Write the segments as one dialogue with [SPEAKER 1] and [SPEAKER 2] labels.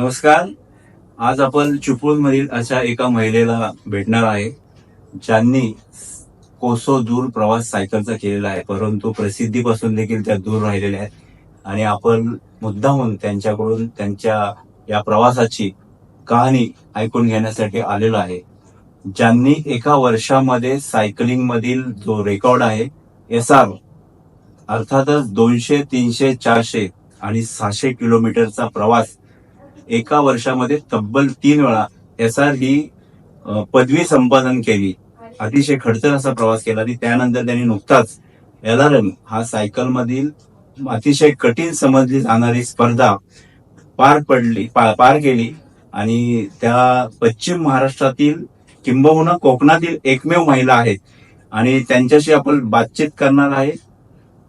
[SPEAKER 1] नमस्कार. आज आपण चिपळूण मधील अशा एका महिलेला भेटणार आहे ज्यांनी कोसो दूर प्रवास सायकलचा केलेला आहे परंतु प्रसिद्धीपासून देखील त्या दूर राहिलेल्या आहेत. आणि आपण मुद्दाहून त्यांच्याकडून त्यांच्या या प्रवासाची कहाणी ऐकून घेण्यासाठी आलेलो आहे. ज्यांनी एका वर्षामध्ये सायकलिंग मधील जो रेकॉर्ड आहे एस आर अर्थातच दोनशे तीनशे चारशे आणि सहाशे किलोमीटरचा प्रवास एका वर्षामध्ये तब्बल तीन वेळा एस आर ही पदवी संपादन केली. अतिशय खडतर असा प्रवास केला आणि त्यानंतर त्यांनी नुकताच एल आर एम हा सायकलमधील अतिशय कठीण समजली जाणारी स्पर्धा पार पडली पा- पार केली आणि त्या पश्चिम महाराष्ट्रातील किंबहुना कोकणातील एकमेव महिला आहेत. आणि त्यांच्याशी आपण बातचीत करणार आहे.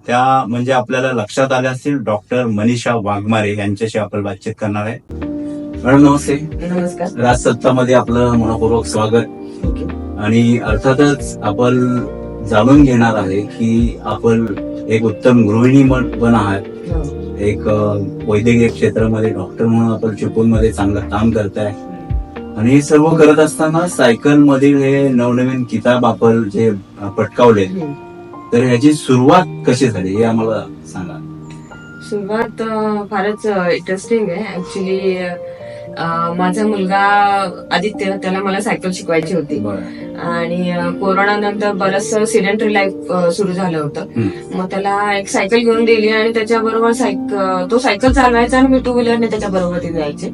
[SPEAKER 1] त्या म्हणजे आपल्याला लक्षात आल्या असतील डॉक्टर मनीषा वाघमारे यांच्याशी आपण बातचीत करणार आहे. मॅडम नमस्ते.
[SPEAKER 2] नमस्कार.
[SPEAKER 1] राजसत्तामध्ये आपलं मनपूर्वक स्वागत. आणि अर्थातच आपण जाणून घेणार आहे की आपण एक उत्तम गृहिणी पण आहात.
[SPEAKER 2] हो.
[SPEAKER 1] एक वैद्यकीय क्षेत्रामध्ये डॉक्टर म्हणून आपण चिपळूणमध्ये चांगलं काम करताय. आणि हे सर्व करत असताना सायकल मधील हे नवनवीन किताब आपण जे पटकावले तर ह्याची सुरुवात कशी झाली हे आम्हाला सांगा.
[SPEAKER 2] सुरुवात फारच इंटरेस्टिंग आहे. ऍक्च्युली माझा मुलगा आदित्य त्याला मला सायकल शिकवायची होती. आणि कोरोना नंतर बरंच सिलेंडरी लाईफ सुरू झालं होतं. मग त्याला एक सायकल घेऊन दिली आणि त्याच्याबरोबर सायक तो सायकल चालवायचा आणि मी टू व्हीलरने त्याच्याबरोबर तिथे जायचे.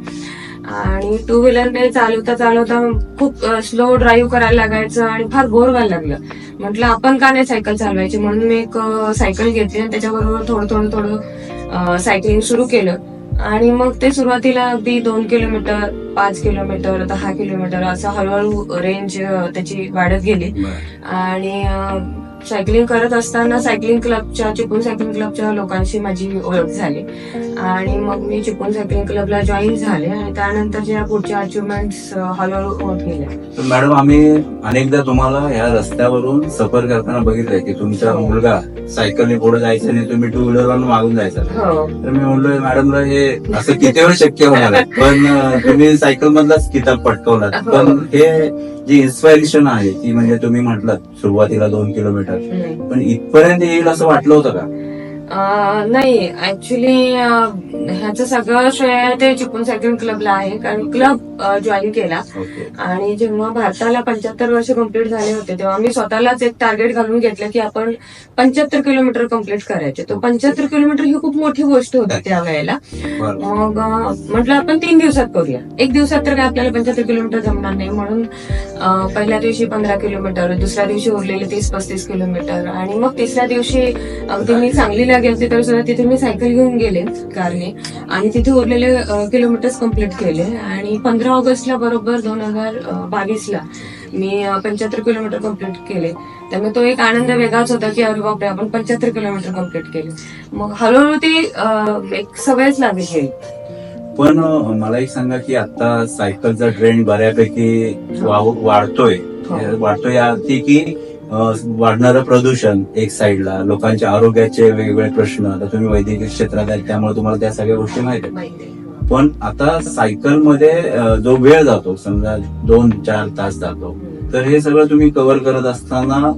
[SPEAKER 2] आणि टू व्हीलरने चालवता चालवता खूप स्लो ड्राईव्ह करायला लागायचं आणि फार बोर व्हायला लागलं. म्हटलं आपण का नाही सायकल चालवायची? म्हणून मी एक सायकल घेतली आणि त्याच्याबरोबर थोडं थोडं थोडं सायकलिंग सुरू केलं. आणि मग ते सुरुवातीला अगदी दोन किलोमीटर पाच किलोमीटर दहा किलोमीटर असं हळूहळू रेंज त्याची वाढत गेली. आणि सायकलिंग करत असताना सायकलिंग क्लबच्या चिपळूण सायकलिंग क्लबच्या लोकांशी माझी ओळख झाली. आणि मग मी चिपळूण सायकलिंग क्लबला जॉईन झाले आणि त्यानंतर ज्या पुढच्या अचिव्हमेंट हळूहळू होत गेल्या.
[SPEAKER 1] तर मॅडम आम्ही अनेकदा तुम्हाला ह्या रस्त्यावरून सफर करताना बघितलंय की तुमचा मुलगा सायकलने पुढे जायचा आणि तुम्ही टू व्हीलरवरून मागून जायचा.
[SPEAKER 2] हो.
[SPEAKER 1] तर मी म्हणलो मॅडमला हे असं किती वेळ शक्य होणार पण तुम्ही सायकल मधलाच किताब पटकवलात.
[SPEAKER 2] हो.
[SPEAKER 1] पण हे जी इन्स्पायरेशन आहे ती म्हणजे तुम्ही म्हटलात सुरुवातीला दोन किलोमीटर. पण इथपर्यंत येईल असं वाटलं होतं का?
[SPEAKER 2] नाही ऍक्च्युली ह्याचं सगळं श्रेय ते चिपळूण सायकलिंग क्लबला आहे. कारण क्लब जॉईन केला. आणि जेव्हा भारताला पंच्याहत्तर वर्ष कंप्लीट झाले होते तेव्हा मी स्वतःलाच एक टार्गेट घालून घेतलं की आपण पंच्याहत्तर किलोमीटर कंप्लीट करायचे. तो पंच्याहत्तर किलोमीटर ही खूप मोठी गोष्ट होती त्यावेळेला मग म्हटलं आपण तीन दिवसात करूया. एक दिवसात तर काय आपल्याला पंच्याहत्तर किलोमीटर जमणार नाही. म्हणून पहिल्या दिवशी पंधरा किलोमीटर दुसऱ्या दिवशी उरलेले तीस पस्तीस किलोमीटर आणि मग तिसऱ्या दिवशी अगदी मी सांगलीला गेलते तर सुद्धा तिथे मी सायकल घेऊन गेले कारने. आणि तिथे उरलेले किलोमीटर्स कंप्लीट केले. आणि पंधरा ऑगस्टला बरोबर दोन हजार बावीसला मी पंच्याहत्तर किलोमीटर कंप्लीट केले. त्यामुळे तो एक आनंद वेगळाच होता की अरे बापरे आपण पंच्याहत्तर किलोमीटर कंप्लीट केले. मग हळूहळू ती एक सवयच लागली गेली.
[SPEAKER 1] पण मला एक सांगा की आता सायकलचा ट्रेंड बऱ्यापैकी वाढतोय.
[SPEAKER 2] हो.
[SPEAKER 1] वाढतोय की वाढणारं प्रदूषण एक साईडला लोकांच्या आरोग्याचे वेगवेगळे प्रश्न आता तुम्ही वैद्यकीय क्षेत्रात आहेत त्यामुळे तुम्हाला त्या सगळ्या गोष्टी माहीत आहेत. पण आता सायकलमध्ये जो वेळ जातो समजा दोन चार तास जातो तर हे सगळं तुम्ही कव्हर करत असताना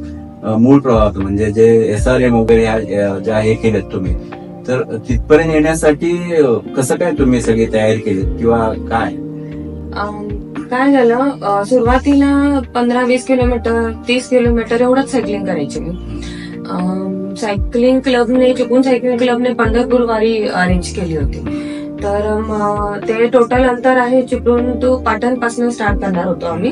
[SPEAKER 1] मूळ प्रवाहात म्हणजे जे एस आर एम वगैरे ज्या हे केलेत तुम्ही तर तिथपर्यंत येण्यासाठी कसं काय तुम्ही सगळी तयारी केली किंवा काय?
[SPEAKER 2] काय झालं सुरुवातीला पंधरा वीस किलोमीटर तीस किलोमीटर एवढंच सायकलिंग करायची मी. सायकलिंग क्लबने चुकून सायकलिंग क्लबने पंढरपूर वारी अरेंज केली होती. तर ते टोटल अंतर आहे चिपळूण टू पाटणपासून स्टार्ट करणार होतो आम्ही.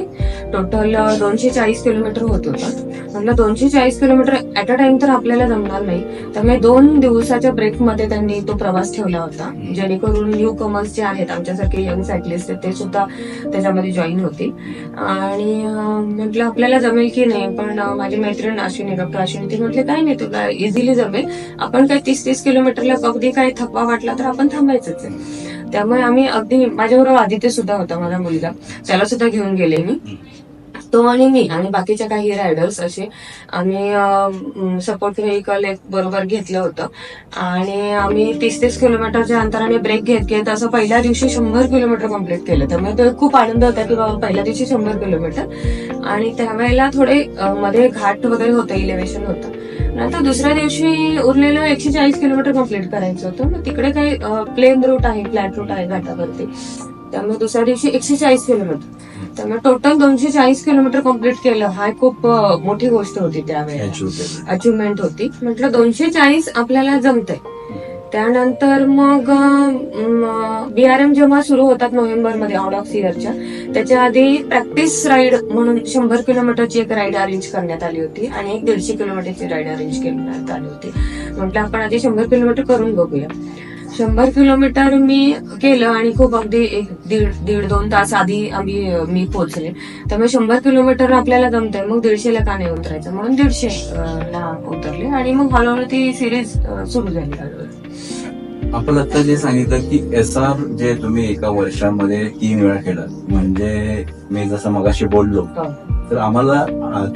[SPEAKER 2] टोटल दोनशे चाळीस किलोमीटर होत होतं. म्हटलं दोनशे चाळीस किलोमीटर ऍट अ टाइम तर आपल्याला जमणार नाही. त्यामुळे दोन दिवसाच्या ब्रेकमध्ये त्यांनी तो प्रवास ठेवला होता. जेणेकरून न्यू कमर्स जे आहेत आमच्यासारखे यंग सायकलिस्ट ते सुद्धा त्याच्यामध्ये जॉईन होतील. आणि म्हटलं आपल्याला जमेल की नाही पण माझी मैत्रीण अश्विनी डॉक्टर अश्विनी ती म्हटले काय नाही तुला इझिली जमेल. आपण काय तीस तीस किलोमीटरला अगदी काही थकवा वाटला तर आपण थांबायचंच आहे. त्यामुळे आम्ही अगदी माझ्याबरोबर आदित्य सुद्धा होता माझा मुलगा. त्याला सुद्धा घेऊन गेले मी. तो आणि मी आणि बाकीच्या काही रायडर्स असे आम्ही सपोर्ट व्हेकल एक बरोबर घेतलं होतं. आणि आम्ही तीस तीस किलोमीटरच्या अंतराने ब्रेक घेत घेत असं पहिल्या दिवशी शंभर किलोमीटर कंप्लीट केलं. त्यामुळे तो खूप आनंद होता की बाबा पहिल्या दिवशी शंभर किलोमीटर आणि त्यावेळेला थोडे मध्ये घाट वगैरे होतं इलेव्हेशन होतं. नंतर दुसऱ्या दिवशी उरलेलं एकशे चाळीस किलोमीटर कंप्लीट करायचं होतं. मग तिकडे काही प्लेन रूट आहे फ्लॅट रूट आहे घाटावरती. त्यामुळे दुसऱ्या दिवशी एकशे चाळीस किलोमीटर त्यामुळे टोटल दोनशे चाळीस किलोमीटर कंप्लीट केलं. हा खूप मोठी गोष्ट होती
[SPEAKER 1] केलं.
[SPEAKER 2] अचिव्हमेंट होती. म्हटलं दोनशे चाळीस आपल्याला जमतंय. त्यानंतर मग बीआरएम जेव्हा सुरू होतात नोव्हेंबरमध्ये आउट ऑफ इयरच्या त्याच्या आधी प्रॅक्टिस राईड म्हणून शंभर किलोमीटरची एक राईड अरेंज करण्यात आली होती आणि एक दीडशे किलोमीटरची राईड अरेंज करण्यात आली होती. म्हटलं आपण आधी शंभर किलोमीटर करून बघूया. शंभर किलोमीटर मी केलं आणि खूप अगदी एक दीड दीड दोन तास आधी आम्ही मी पोहोचले. त्यामुळे शंभर किलोमीटर आपल्याला जमतंय. मग दीडशेला का नाही उतरायचं? म्हणून दीडशे ला उतरले. आणि मग हळूहळू ती सिरीज सुरू झाली. हळूहळू
[SPEAKER 1] आपण आता जे सांगितलं की एस आर जे तुम्ही एका वर्षामध्ये तीन वेळा केलात म्हणजे मी जसं मगाशी बोललो
[SPEAKER 2] हो.
[SPEAKER 1] तर आम्हाला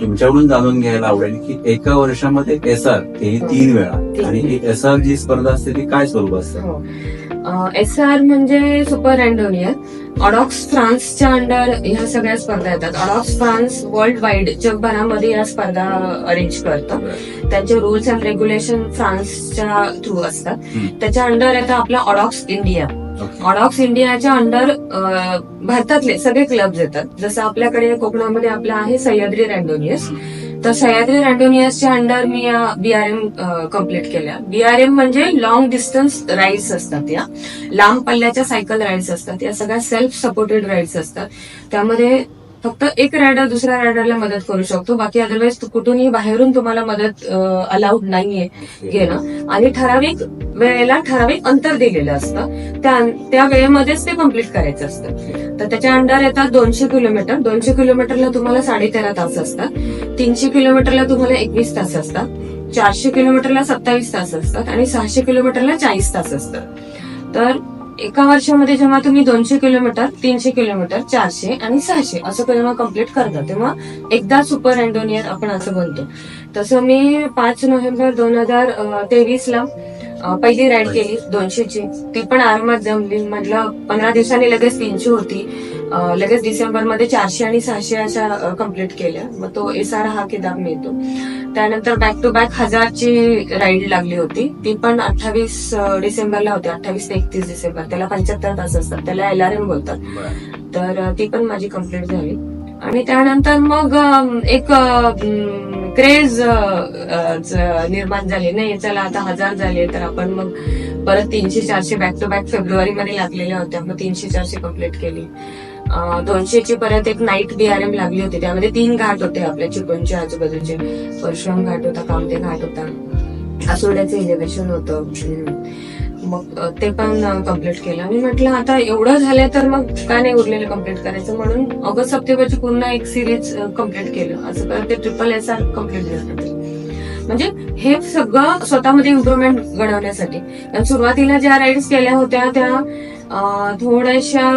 [SPEAKER 1] तुमच्याकडून जाणून घ्यायला आवडेल की एका वर्षामध्ये एस आर ही तीन वेळा. आणि एस आर जी स्पर्धा असते ती काय स्वरूप असतं?
[SPEAKER 2] एस आर म्हणजे सुपर रँडोनियर ऑडॉक्स फ्रान्सच्या अंडर ह्या सगळ्या स्पर्धा येतात. ऑडॉक्स फ्रान्स वर्ल्ड वाईड जगभरामध्ये या स्पर्धा अरेंज करतं. त्यांचे रुल्स अँड रेग्युलेशन फ्रान्सच्या थ्रू असतात. त्याच्या अंडर येतं आपला ऑडॉक्स इंडिया. ऑडॉक्स इंडियाच्या अंडर भारतातले सगळे क्लब्स येतात. जसं आपल्याकडे कोकणामध्ये आपला आहे सह्याद्री रॅन्डोनियस तर सह्याद्री रॅन्डोनियसच्या अंडर मी या बीआरएम कंप्लीट केल्या. बीआरएम म्हणजे लॉंग डिस्टन्स राईड्स असतात या. लांब पल्ल्याच्या सायकल राईड्स असतात. या सगळ्या सेल्फ सपोर्टेड राईड्स असतात. त्यामध्ये फक्त एक रायडर दुसऱ्या रायडरला मदत करू शकतो. बाकी अदरवाईज कुठूनही बाहेरून तुम्हाला मदत अलाउड नाहीये घेणं. आणि ठराविक वेळेला ठराविक अंतर दिलेलं असतं. त्या त्या वेळेमध्येच ते कंप्लीट करायचं असतं. तर त्याच्या अंडर येतात दोनशे किलोमीटर दोनशे किलोमीटरला तुम्हाला साडेतेरा तास असतात. तीनशे किलोमीटरला तुम्हाला एकवीस तास असतात. चारशे किलोमीटरला सत्तावीस तास असतात. आणि सहाशे किलोमीटरला चाळीस तास असतात. तर एका वर्षामध्ये जेव्हा तुम्ही दोनशे किलोमीटर तीनशे किलोमीटर चारशे आणि सहाशे असं जेव्हा कंप्लीट करता तेव्हा एकदा सुपर अँडोनियर आपण असं बोलतो तसं मी पाच नोव्हेंबर दोन हजार तेवीस ला पहिली राईड केली दोनशेची. ती पण आरामात जमली. म्हटलं पंधरा दिवसांनी लगेच तीनशे होती. लगेच डिसेंबरमध्ये चारशे आणि सहाशे अशा कंप्लीट केल्या. मग तो एसआर हा किताब मिळतो. त्यानंतर बॅक टू बॅक हजारची राईड लागली होती. ती पण अठ्ठावीस डिसेंबरला होती. अठ्ठावीस ते एकतीस डिसेंबर. त्याला पंच्याहत्तर तास असतात. त्याला एलआरएम बोलतात. तर ती पण माझी कंप्लीट झाली. आणि त्यानंतर मग एक क्रेज निर्माण झाली. नाही चला आता हजार झाले तर आपण मग परत तीनशे चारशे बॅक टू बॅक फेब्रुवारी मध्ये लागलेल्या होत्या. मग तीनशे चारशे कंप्लीट केली. दोनशेची पर्यंत एक नाईट डीआरएम लागली होती. त्यामध्ये तीन घाट होते आपल्या चिपळूणच्या आजूबाजूचे. परशुराम घाट होता कामते घाट होता. आसोड्याचं इलेव्हेशन होतं. मग ते पण कंप्लीट केलं. मी म्हटलं आता एवढं झालं तर मग का नाही उरलेलं कंप्लीट करायचं? म्हणून ऑगस्ट सप्टेंबरची पुन्हा एक सिरीज कंप्लीट केलं. असं करत ते ट्रिपल एस आर कंप्लीट झालं म्हणजे हे सगळं स्वतःमध्ये इम्प्रुव्हमेंट घडवण्यासाठी. कारण सुरुवातीला ज्या राईड्स केल्या होत्या त्या थोड्याशा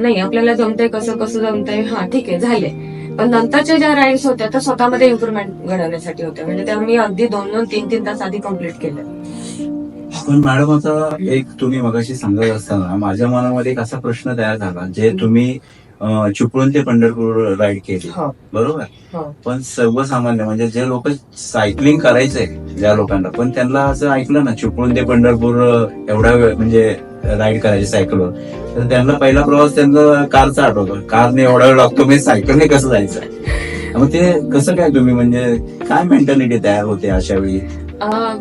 [SPEAKER 2] नाही आपल्याला जमतंय कसं कसं जमतंय हा ठीक आहे झाले. पण नंतरच्या ज्या राईड्स होत्या त्या स्वतःमध्ये इम्प्रुव्हमेंट घडवण्यासाठी होत्या. म्हणजे त्या मी अगदी दोन दोन तीन तीन तास आधी कंप्लीट केल्या.
[SPEAKER 1] पण मॅडम आता एक तुम्ही मगाशी सांगत असताना माझ्या मनामध्ये एक असा प्रश्न तयार झाला जे तुम्ही अं, चिपळूण ते पंढरपूर राईड केली.
[SPEAKER 2] हो.
[SPEAKER 1] बरोबर?
[SPEAKER 2] हो.
[SPEAKER 1] पण सर्वसामान्य म्हणजे जे लोक सायकलिंग करायचंय ज्या लोकांना पण त्यांना असं ऐकलं ना चिपळूण ते पंढरपूर अं, एवढा वेळ म्हणजे राईड करायची सायकलवर तर त्यांना पहिला प्रवास त्यांना कारचा आठवतो. कारने एवढा वेळ लागतो म्हणजे सायकलने कसं जायचं? मग ते कसं काय तुम्ही म्हणजे काय मेंटॅलिटी तयार होते अशा वेळी?
[SPEAKER 2] अं,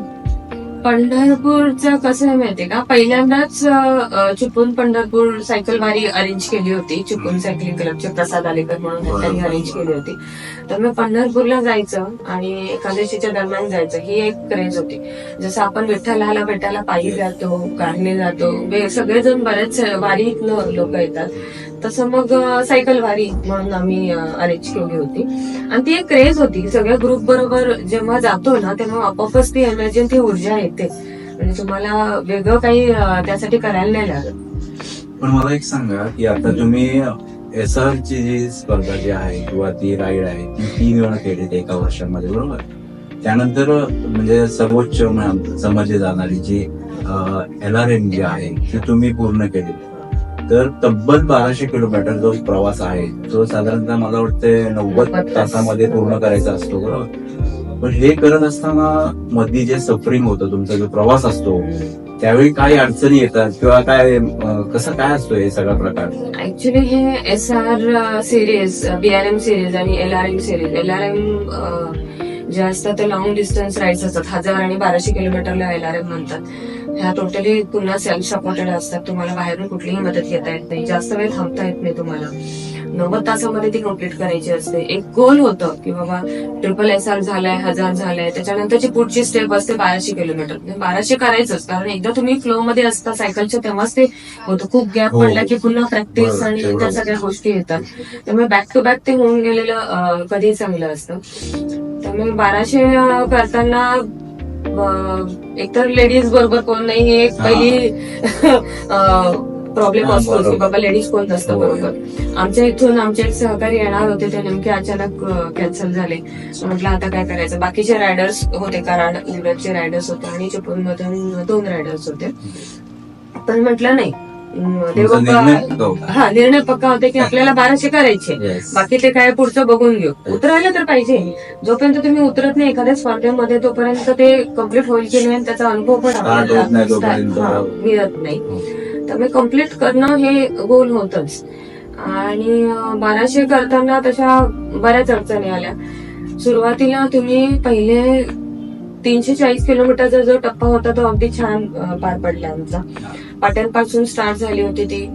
[SPEAKER 2] पंढरपूरचं कसं आहे माहितीये का? पहिल्यांदाच अं, चिपळूण पंढरपूर सायकल वारी अरेंज केली होती. चिपळूण सायकलिंग क्लबचे प्रसाद आलेकर म्हणून त्यांनी अरेंज केली होती. तर मग पंढरपूरला जायचं आणि एकादशीच्या दरम्यान जायचं. ही एक क्रेज होती. जसं आपण विठ्ठलाला भेटायला पायी जातो कारने जातो. सगळेजण बरेच वारीतनं लोक येतात. तसं मग सायकल वारी म्हणून आम्ही अरेंज केली होती. आणि ती एक क्रेज होती. सगळ्या ग्रुप बरोबर जेव्हा जातो ना तेव्हा आपोआपच ती एनर्जी ती ऊर्जा येते. म्हणजे तुम्हाला वेगळं काही त्यासाठी करायला नाही लागत.
[SPEAKER 1] पण मला एक सांगा की आता तुम्ही एस आर ची जी स्पर्धा जी आहे किंवा ती राईड आहे ती तीन वेळा केली एका वर्षामध्ये बरोबर? त्यानंतर म्हणजे सर्वोच्च समजली जाणारी जी एल आर एम जी आहे ती तुम्ही पूर्ण केली. तर तब्बल बाराशे किलोमीटर जो प्रवास आहे तो साधारणतः मला वाटतं नव्वद तासामध्ये पूर्ण करायचा असतो बरोबर? पण हे करत असताना मध्ये जे सफरिंग होतं तुमचा जो प्रवास असतो त्यावेळी काय अडचणी येतात किंवा काय कसं काय असतो हे सगळा प्रकार?
[SPEAKER 2] ऍक्च्युली हे S R series BRM series आणि L R M series L R M जे असतात ते लॉंग डिस्टन्स राईड्स असतात. हजार आणि बाराशे किलोमीटरला एल आर एम म्हणतात. ह्या टोटली पुन्हा सेल्फ सपोर्टेड असतात. तुम्हाला बाहेरून कुठलीही मदत घेता येत नाही. जास्त वेळ थांबता येत नाही तुम्हाला. नव्वद तासामध्ये ती कंप्लीट करायची असते. एक गोल होतं की बाबा ट्रिपल एस आर झालाय हजार झालाय. त्याच्यानंतरची पुढची स्टेप असते बाराशे किलोमीटर म्हणजे बाराशे करायचंच. कारण एकदा तुम्ही फ्लो मध्ये असता सायकलच्या तेव्हाच ते होतं. खूप गॅप
[SPEAKER 1] हो.
[SPEAKER 2] पडला की पुन्हा प्रॅक्टिस आणि. त्या सगळ्या गोष्टी येतात. त्यामुळे बॅक टू बॅक ते होऊन गेलेलं अं, कधीही चांगलं असतं. त्यामुळे बाराशे करताना एकतर लेडीज बरोबर कोण नाही हे एक
[SPEAKER 1] हा.
[SPEAKER 2] पहिली प्रॉब्लेम
[SPEAKER 1] हा,
[SPEAKER 2] असतो की. बाबा लेडीज कोण नसतं
[SPEAKER 1] हो.
[SPEAKER 2] बरोबर. आमच्या इथून आमचे एक सहकारी येणार होते ते नेमके अचानक कॅन्सल झाले. म्हटलं आता काय करायचं? बाकीचे रायडर्स होते कराड इंग्रजचे रायडर्स होते आणि चिपळूण मधून दोन रायडर्स होते. पण म्हटलं नाही.
[SPEAKER 1] तुमचा निर्णय.
[SPEAKER 2] हा निर्णय पक्का होते की आपल्याला बाराशे करायचे.
[SPEAKER 1] Yes.
[SPEAKER 2] बाकी ते काय पुढचं बघून घेऊ. उतरायला तर पाहिजे. जोपर्यंत तुम्ही उतरत नाही एखाद्या स्पर्धेमध्ये तोपर्यंत ते कंप्लीट होईल की नाही त्याचा अनुभव पण
[SPEAKER 1] Start होत नाही
[SPEAKER 2] आपल्याला
[SPEAKER 1] तोपर्यंत.
[SPEAKER 2] हा, मिळत नाही.
[SPEAKER 1] हो.
[SPEAKER 2] त्यामुळे कंप्लीट करणं हे गोल होतच. आणि अं, बाराशे करताना तशा बऱ्याच अडचणी आल्या. सुरुवातीला तुम्ही पहिले तीनशे चाळीस किलोमीटरचा जो टप्पा होता तो अगदी छान अं, पार पडला आमचा. पाटणपासून स्टार्ट झाली होती ती.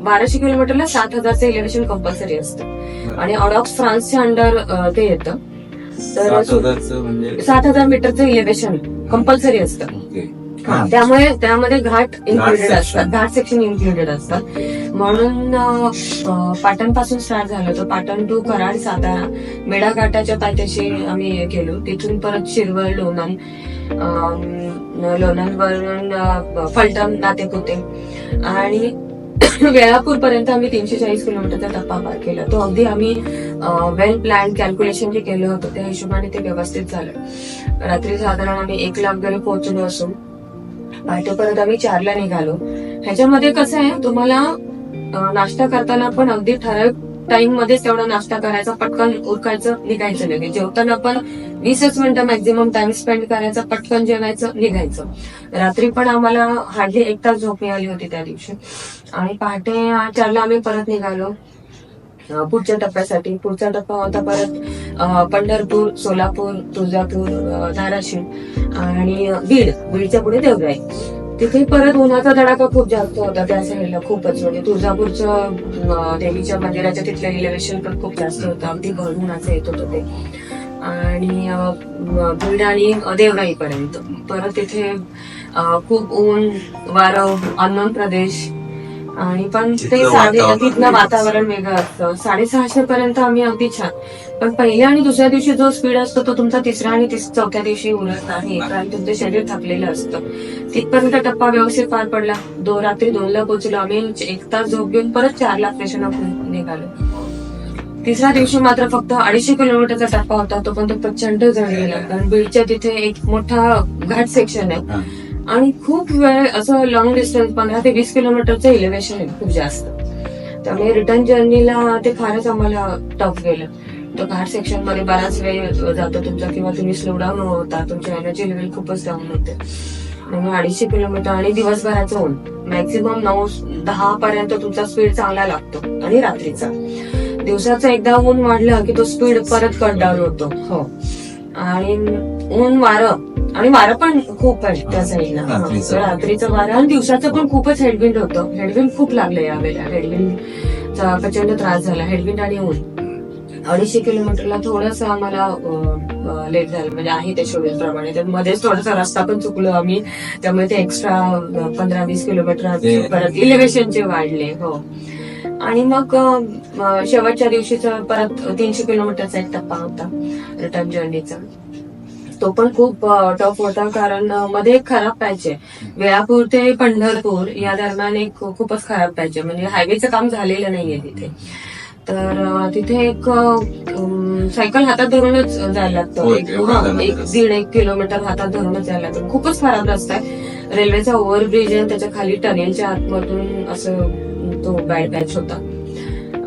[SPEAKER 2] बाराशे किलोमीटरला सात हजारचं इलेव्हेशन कंपल्सरी असतं. आणि ऑडॉक्स फ्रान्सच्या अंडर ते येतं. तर
[SPEAKER 1] सात म्हणजे?
[SPEAKER 2] सात हजार मीटरचं इलेव्हेशन कंपल्सरी असतं. हा, त्यामुळे त्यामुळे घाट इन्क्लुडेड. असतात. घाट सेक्शन इन्क्लुडेड असतात. म्हणून अं, पाटणपासून स्टार्ट झालं होतं. पाटण टू कराड सातारा मेढा घाटाच्या पायथ्याशी आम्ही गेलो तिथून परत शिरवळ लोणंद अं, लोणंदवरून अं, फलटण नातेपुते आणि वेळापूर पर्यंत आम्ही तीनशे चाळीस किलोमीटरचा टप्पा पार केला. तो अगदी आम्ही वेल प्लॅन कॅल्क्युलेशन जे केलं होतं त्या हिशोबाने ते व्यवस्थित झालं. रात्री साधारण आम्ही एक लाख घरी पोहोचलो असून पहाटे परत आम्ही चारला निघालो. ह्याच्यामध्ये कसं आहे तुम्हाला नाश्ता करताना पण अगदी ठराविक टाइम मध्येच तेवढा नाश्ता करायचा पटकन उरकायचं निघायचं लगेच. जेवताना पण वीसच मिनिटं मॅक्झिमम टाइम स्पेंड करायचा पटकन जेवायचं निघायचं. रात्री पण आम्हाला हार्डली एक तास झोप मिळाली होती त्या दिवशी. आणि पहाटे चारला आम्ही परत निघालो. पुढच्या टप्प्यासाठी. पुढचा टप्पा होता परत पंढरपूर सोलापूर तुळजापूर धाराशिव आणि बीड. बीडच्या पुढे देवराई तिथे परत उन्हाचा धडाका खूप जास्त होता त्या साईडला खूपच. म्हणजे तुळजापूरचं अं, देवीच्या मंदिराच्या तिथलं इलेव्हेशन पण खूप जास्त होतं. अगदी भरून असं येत होतं ते. आणि बीड आणि देवराई पर्यंत परत तिथे खूप ऊन वारं अन्न प्रदेश. आणि पण ते साडे
[SPEAKER 1] वातावरण
[SPEAKER 2] तिथलं वातावरण वेगळं असतं. साडेसहाशे पर्यंत आम्ही अगदी छान. पण पहिल्या आणि दुसऱ्या दिवशी जो स्पीड असतो तो तुमचा तिसऱ्या आणि तिस- चौथ्या दिवशी उरत नाही. कारण तुमचं शरीर थकलेलं असतं. तिथपर्यंत टप्पा व्यवस्थित पार पडला. दो रात्री दोनला पोहोचलो आम्ही. एक तास झोप घेऊन परत चारला फ्रेशन अप निघालो. तिसऱ्या दिवशी मात्र फक्त अडीचशे किलोमीटरचा टप्पा होता. तो पण तो प्रचंड जळलेला कारण बीडच्या तिथे एक मोठा घाट सेक्शन आहे. आणि खूप वेळ असं लॉंग डिस्टन्स पंधरा ते वीस किलोमीटरचं इलेव्हेशन आहे. खूप जास्त. त्यामुळे रिटर्न जर्नीला ते फारच आम्हाला टफ गेलं. घाट सेक्शनमध्ये बराच वेळ जातो तुमचा किंवा तुम्ही स्लो डाऊन होता. तुमची एनर्जी लेवल खूपच डाऊन होते. अडीचशे किलोमीटर आणि दिवसभराचं ऊन. मॅक्सिमम नऊ दहा पर्यंत तुमचा स्पीड चांगला लागतो. आणि रात्रीचा. दिवसाचं एकदा ऊन वाढलं की तो स्पीड परत कट डाऊन होतो. हो. आणि ऊन वारं. आणि वारं पण खूप आहे त्या साईडला
[SPEAKER 1] रात्रीचं.
[SPEAKER 2] रात्रीचं वारं आणि दिवसाचं पण खूपच हेडविंड होतं. हेडविंड खूप लागलं यावेळेला. हेडविंडचा प्रचंड त्रास झाला. हेडविंड आणि ऊन. अडीचशे किलोमीटरला थोडस आम्हाला लेट झालं. म्हणजे आहे त्या शेड्यूल प्रमाणे तर मध्येच थोडासा रस्ता पण चुकलो आम्ही. त्यामुळे ते एक्स्ट्रा पंधरा वीस किलोमीटर परत इलेव्हेशनचे वाढले हो. आणि मग शेवटच्या दिवशीचा परत तीनशे किलोमीटरचा एक टप्पा होता रिटर्न जर्नीचा तो पण खूप टफ होता कारण मध्ये एक खराब पॅच आहे. वेळापूर ते पंढरपूर या दरम्यान एक खूपच खराब पॅच आहे. म्हणजे हायवेचं काम झालेलं नाहीये तिथे. तर तिथे एक सायकल हातात धरूनच जायला लागतं. एक. दीड एक किलोमीटर हातात धरूनच जायला लागतं. खूपच खराब रस्ता आहे रेल्वेचा ओव्हरब्रिज आहे त्याच्याखाली टनेलच्या आतमधून असं तो बॅड पॅच होता.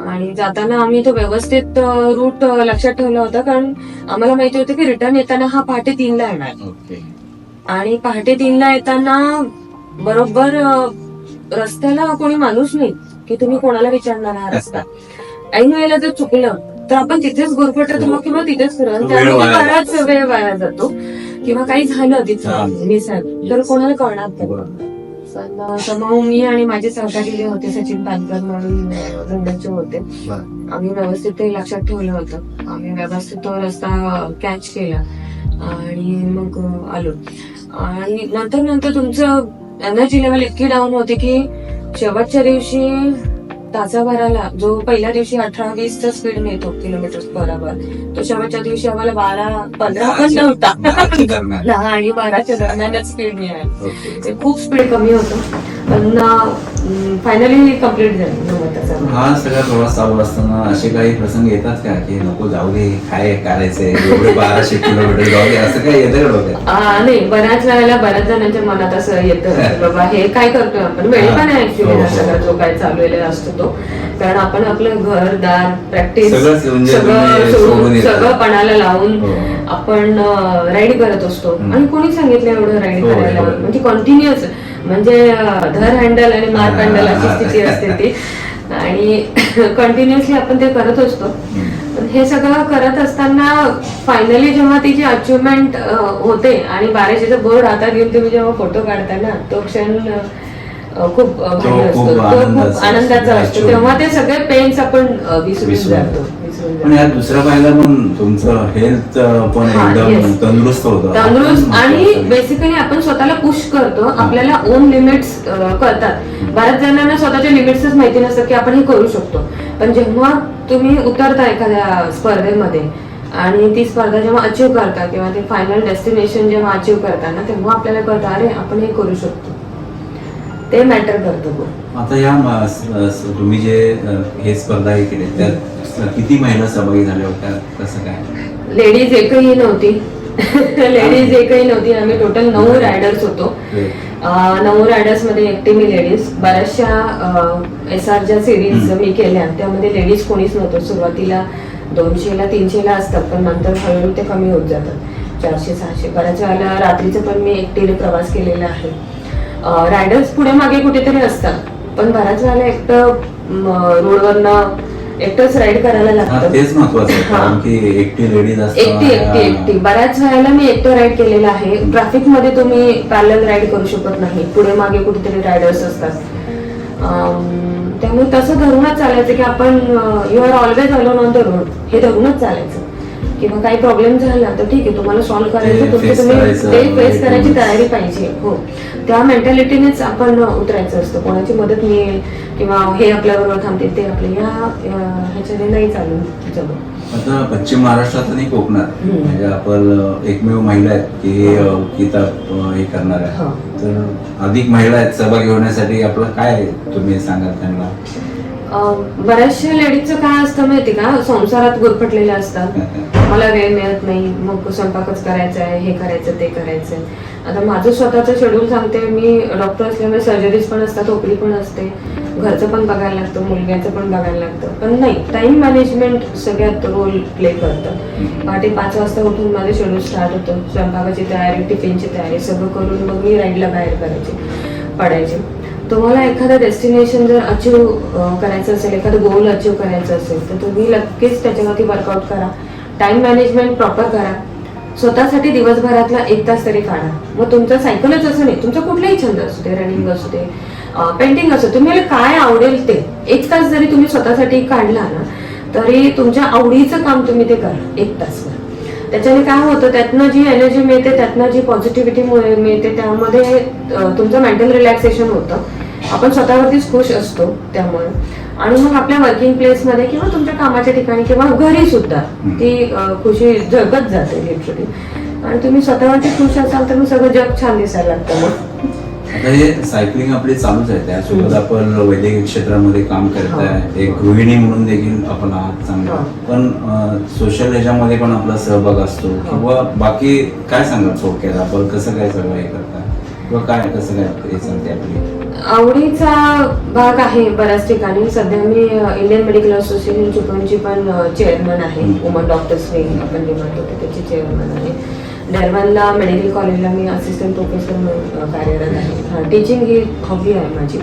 [SPEAKER 2] आणि जाताना आम्ही तो व्यवस्थित रूट लक्षात ठेवला होता कारण आम्हाला माहिती होतं की रिटर्न येताना हा पहाटे तीनला येणार. आणि पहाटे तीनला येताना बरोबर रस्त्याला कोणी माणूस नाही की तुम्ही कोणाला विचारणार हा रस्ता. ऐन वेळेला जर चुकलं तर आपण तिथेच गुरफटत मग किंवा तिथेच फिरत त्यामुळे बराच वेळ वाया जातो. किंवा काही झालं. तिथं मिसळ तर. कोणाला कळणार मग मी आणि माझे सहकारी जे होते सचिन पानकर म्हणून लंडनचे होते. आम्ही व्यवस्थित ते लक्षात ठेवलं होतं. आम्ही व्यवस्थित तो रस्ता कॅच केला. आणि मग आलो. आणि नंतर नंतर तुमचं एनर्जी लेवल इतकी डाऊन होते की शेवटच्या दिवशी तासाभराला जो पहिल्या दिवशी अठरा वीसचा स्पीड मिळतो किलोमीटर पर आवर तो शेवटच्या दिवशी आम्हाला बारा पंधरा पण नव्हता. आणि बाराच्या दरम्यानच स्पीड मिळाली. खूप स्पीड कमी होतं. फायनली कंप्लीट झाली.
[SPEAKER 3] हा सगळा प्रवास चालू असताना असे काही प्रसंग येतात का? की नको जाऊ दे काय करायचंय? एवढे बाराशे किलोमीटर जाऊ दे असं काही येतं का डोक्यात?
[SPEAKER 2] आ, नाही बऱ्याच वेळेला बऱ्याच जणांच्या मनात असं येतं बाबा हे काय करतोय आपण? वेळ पण आहे ऍक्च्युली
[SPEAKER 3] हो,
[SPEAKER 2] हा. सगळा जो काय चाललेला असतो तो. कारण आपण आपलं घर दार प्रॅक्टिस
[SPEAKER 3] म्हणजे
[SPEAKER 2] सगळं सोडून. सगळं पणाला लावून
[SPEAKER 3] हो.
[SPEAKER 2] आपण राईड करत असतो. आणि कोणी सांगितलं एवढं राईड
[SPEAKER 3] हो,
[SPEAKER 2] करायला. म्हणजे कंटिन्युअस म्हणजे धर हँडल आणि मार
[SPEAKER 3] हा,
[SPEAKER 2] हँडल अशी. स्थिती असते ती आणि कंटिन्युअसली आपण ते करत असतो हे सगळं करत असताना फायनली जेव्हा तिची अचिव्हमेंट होते आणि बाराशेचा बोर्ड हातात घेऊन तुम्ही जेव्हा फोटो काढता ना तो क्षण खूप भारी असतो. तो
[SPEAKER 3] आनंदाचा
[SPEAKER 2] खूप आनंदाचा
[SPEAKER 3] असतो.
[SPEAKER 2] तेव्हा ते सगळे पेन्स आपण अ, विसरून
[SPEAKER 3] विसरून
[SPEAKER 2] जातो. विसरून
[SPEAKER 3] पण
[SPEAKER 2] जातो.
[SPEAKER 3] या दुसऱ्या पाहिला पण तुमचं हेल्थ पण
[SPEAKER 2] हा,
[SPEAKER 3] एकदम
[SPEAKER 2] yes.
[SPEAKER 3] तंदुरुस्त होतं.
[SPEAKER 2] तंदुरुस्त आणि. बेसिकली आपण स्वतःला पुश करतो. आपल्याला ओन लिमिट्स कळतात. बऱ्याच जणांना स्वतःच्या लिमिट्सच माहिती नसतं की आपण हे करू शकतो. पण जेव्हा तुम्ही उतरता एखाद्या स्पर्धेमध्ये आणि ती स्पर्धा जेव्हा अचीव करता किंवा ते फायनल डेस्टिनेशन जेव्हा अचीव करता ना तेव्हा आपल्याला कळतं अरे आपण हे करू शकतो. ते मॅटर करतं
[SPEAKER 3] आता या तुम्ही जे हे स्पर्धा हे केले त्यात किती महिला सहभागी झाल्या होत्या? कसं काय?
[SPEAKER 2] लेडीज एकही नव्हती. लेडीज एकही नव्हती. आम्ही टोटल नऊ रायडर्स होतो. नऊ रायडर्समध्ये एकटी मी लेडीज बऱ्याचशा एस आर ज्या सिरीज मी केल्या. त्यामध्ये लेडीज कोणीच नव्हतं. सुरुवातीला दोनशेला तीनशेला असतात पण नंतर हळूहळू ते कमी होत जातात. चारशे सहाशे. बऱ्याच वेळेला रात्रीचं पण मी एकटीने प्रवास केलेला आहे. रायडर्स पुढे मागे कुठेतरी असतात. पण बऱ्याच वेळेला एकटं रोडवरनं एकटंच राईड करायला लागतं.
[SPEAKER 3] तेच महत्वाचं एकटी लेडीज
[SPEAKER 2] एकटी एकटी एकटी. बऱ्याच वेळेला मी एकटं राईड केलेलं आहे. ट्रॅफिकमध्ये तुम्ही पॅरल राईड करू शकत नाही. पुढे मागे कुठेतरी रायडर्स असतात. त्यामुळे तसं धरूनच चालायचं की आपण you are always alone on the road हे धरूनच चालायचं. किंवा काही प्रॉब्लेम झाला तर ठीक आहे तुम्हाला सॉल्व्ह करायचं. तुम्ही ते फेस करायची. तयारी पाहिजे. हो. त्या मेंटॅलिटीनेच आपण उतरायचं असतं. कोणाची मदत मिळेल किंवा हे आपल्याबरोबर थांबतील ते आपल्या या ह्याच्याने नाही चालू जमत
[SPEAKER 3] आता पश्चिम महाराष्ट्रात आणि कोकणात
[SPEAKER 2] हम्म.
[SPEAKER 3] म्हणजे आपण एकमेव महिला आहेत की अ, किताब अ, हे करणार
[SPEAKER 2] हा.
[SPEAKER 3] आहे तर अधिक महिला आहेत सहभागी होण्यासाठी आपलं काय तुम्ही सांगाल त्यांना.
[SPEAKER 2] अं, बऱ्याचशा लेडीजचं काय असतं माहिती का? संसारात गुरफटलेल्या असतात. मला वेळ मिळत नाही मग स्वयंपाकच करायचा आहे हे करायचं ते करायचं आहे आता माझं स्वतःचं शेड्यूल सांगते मी डॉक्टर असल्यामुळे सर्जरीज पण असतात ओपरी पण असते. घरचं पण बघायला लागतं मुलग्याचं पण बघायला लागतं. पण नाही टाइम मॅनेजमेंट सगळ्यात रोल प्ले करतं. पहाटे पाच वाजता उठून माझं शेड्यूल स्टार्ट होतं. स्वयंपाकाची तयारी टिफिनची तयारी सगळं करून मग मी राईडला बाहेर करायचे पडायचे. तुम्हाला एखादं डेस्टिनेशन जर अचीव करायचं असेल एखादं गोल अचीव करायचं असेल तर तुम्ही नक्कीच त्याच्यावरती वर्कआउट करा. टाइम मॅनेजमेंट प्रॉपर करा. स्वतःसाठी दिवसभरातला एक तास तरी काढा. मग तुमचं सायकलच असं नाही. तुमचा कुठलाही छंद असू दे रनिंग असू दे पेंटिंग असू तुम्हाला काय आवडेल ते. एक तास जरी तुम्ही स्वतःसाठी काढला ना तरी तुमच्या आवडीचं काम तुम्ही ते करा एक तास त्याच्याने काय होतं त्यातनं जी एनर्जी मिळते त्यातनं जी पॉझिटिव्हिटी मिळते त्यामध्ये तुमचं मेंटल रिलॅक्सेशन होतं. आपण स्वतःवरतीच खुश असतो त्यामुळे. आणि मग आपल्या वर्किंग प्लेसमध्ये किंवा तुमच्या कामाच्या ठिकाणी किंवा घरी सुद्धा ती खुशी जगत जाते लिटरली आणि तुम्ही स्वतःवरती खुश असाल तर मग सगळं जग छान दिसायला लागतं मग.
[SPEAKER 3] आता हे सायकलिंग आपली चालूच आहे त्यासोबत आपण वैद्यकीय क्षेत्रामध्ये काम करताय. एक गृहिणी म्हणून देखील आपण आहात चांगला. पण सोशल ह्याच्यामध्ये पण आपला सहभाग असतो. किंवा बाकी काय सांगा थोडक्यात? आपण कसं काय सगळं हे करता? किंवा काय कसं काय हे चालते आपली?
[SPEAKER 2] आवडीचा भाग आहे बऱ्याच ठिकाणी. सध्या मी इंडियन मेडिकल असोसिएशन चिपळूणची पण चेअरमन आहे. वुमन डॉक्टर्स विंग आपण जे म्हणतो त्याची चेअरमन आहे. डेरवनला मेडिकल कॉलेजला मी असिस्टंट प्रोफेसर म्हणून कार्यरत आहे. टीचिंग ही हॉबी आहे माझी.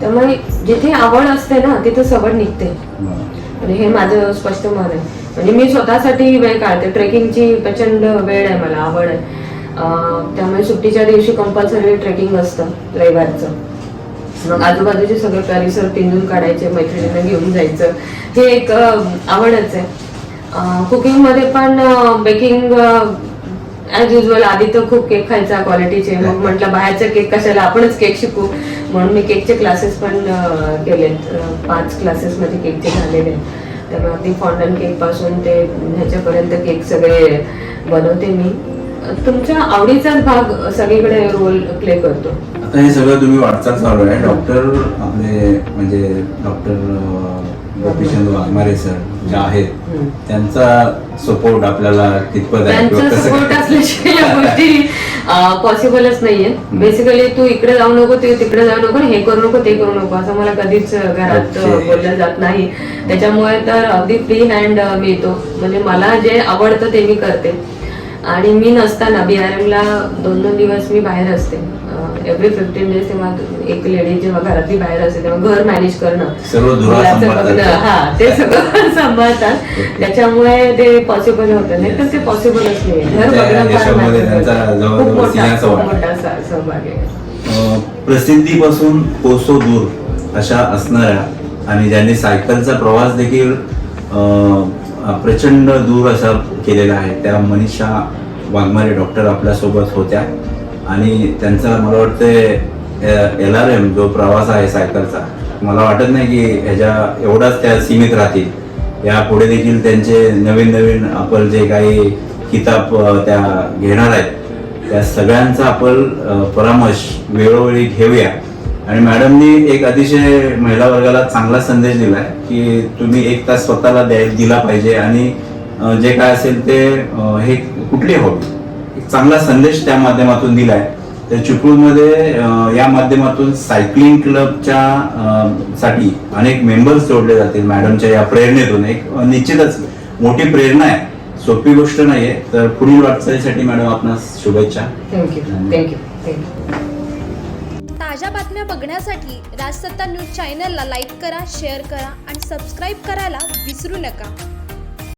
[SPEAKER 2] त्यामुळे जिथे आवड असते ना तिथे सवड निघते. म्हणजे हे माझं स्पष्ट मत आहे. म्हणजे मी स्वतःसाठी वेळ काढते. ट्रेकिंगची प्रचंड वेळ आहे मला आवड आहे. त्यामुळे सुट्टीच्या दिवशी कंपल्सरी ट्रेकिंग असतं रविवारचं. मग आजूबाजूचे सगळे परिसर पिंजून काढायचे मैत्रिणींना घेऊन जायचं. हे एक आवडच आहे. कुकिंगमध्ये पण बेकिंग ॲज युजल आधी तर खूप केक खायचा क्वालिटीचे मग म्हटलं बाहेरचा केक कशाला आपणच केक शिकू. म्हणून मी केकचे क्लासेस पण केलेत. पाच क्लासेसमध्ये केकचे झालेले आहेत. त्यामुळे अगदी फॉन्डन केकपासून ते ह्याच्यापर्यंत केक सगळे बनवते मी. तुमच्या आवडीचाच भाग सगळीकडे रोल प्ले करतो.
[SPEAKER 3] आता हे सगळं तुम्ही वाटचाल चालू आहे. डॉक्टर आपले म्हणजे डॉक्टर गोपीचंद वाघमारे सर जे आहेत. त्यांचा सपोर्ट आपल्याला कितपत आहे? किंवा
[SPEAKER 2] त्यांचा
[SPEAKER 3] कसं
[SPEAKER 2] सपोर्ट असल्याशिवाय या गोष्टी पॉसिबलच नाहीये. बेसिकली तू इकडे जाऊ नको तू तिकडे जाऊ नको हे करू नको ते करू नको असं मला कधीच घरात
[SPEAKER 3] Okay.
[SPEAKER 2] बोललं जात नाही. त्याच्यामुळे तर अगदी फ्री हँड मी येतो. म्हणजे मला जे आवडतं ते मी करते. आणि मी नसताना BRM ला दोन दोन दिवस मी बाहेर असते. एव्हरी फिफ्टीन डेज तेव्हा एक लेडी जेव्हा घरातली बाहेर असते तेव्हा घर मॅनेज करणं. हा ते सगळं सांभाळतात. त्याच्यामुळे ते पॉसिबल होतं. नाही तर ते पॉसिबलच नाही. घर बघणं खूप मोठा. मोठा सहभाग आहे.
[SPEAKER 1] प्रसिद्धीपासून कोसो दूर अशा असणाऱ्या आणि ज्यांनी सायकलचा प्रवास देखील प्रचंड दूर असा केलेला आहे. त्या मनीषा वाघमारे डॉक्टर आपल्यासोबत होत्या. आणि त्यांचा मला वाटतं एल आर एम जो प्रवास आहे सायकलचा मला वाटत नाही की ह्याच्या एवढाच त्या सीमित राहतील. या पुढे देखील त्यांचे नवीन नवीन आपण जे काही किताब त्या घेणार आहेत त्या सगळ्यांचा आपण परामर्श वेळोवेळी घेऊया. आणि मॅडमनी एक अतिशय महिला वर्गाला चांगला संदेश दिला आहे की तुम्ही एक तास स्वतःला द्याय दिला पाहिजे आणि जे काय असेल ते हे कुठली हॉबी एक चांगला संदेश त्या माध्यमातून दिलाय. तर चिपळूणमध्ये या माध्यमातून सायकलिंग क्लबच्या साठी अनेक मेंबर्स जोडले जातील मॅडमच्या या प्रेरणेतून. एक निश्चितच मोठी प्रेरणा आहे. सोपी गोष्ट नाहीये. तर पुढील वाटचालीसाठी मॅडम आपणास शुभेच्छा.
[SPEAKER 2] थँक्यू थँक्यू थँक्यू
[SPEAKER 4] ताज्या बातम्या बघण्यासाठी राजसत्ता न्यूज चॅनलला लाईक करा शेअर करा आणि सबस्क्राईब करायला विसरू नका.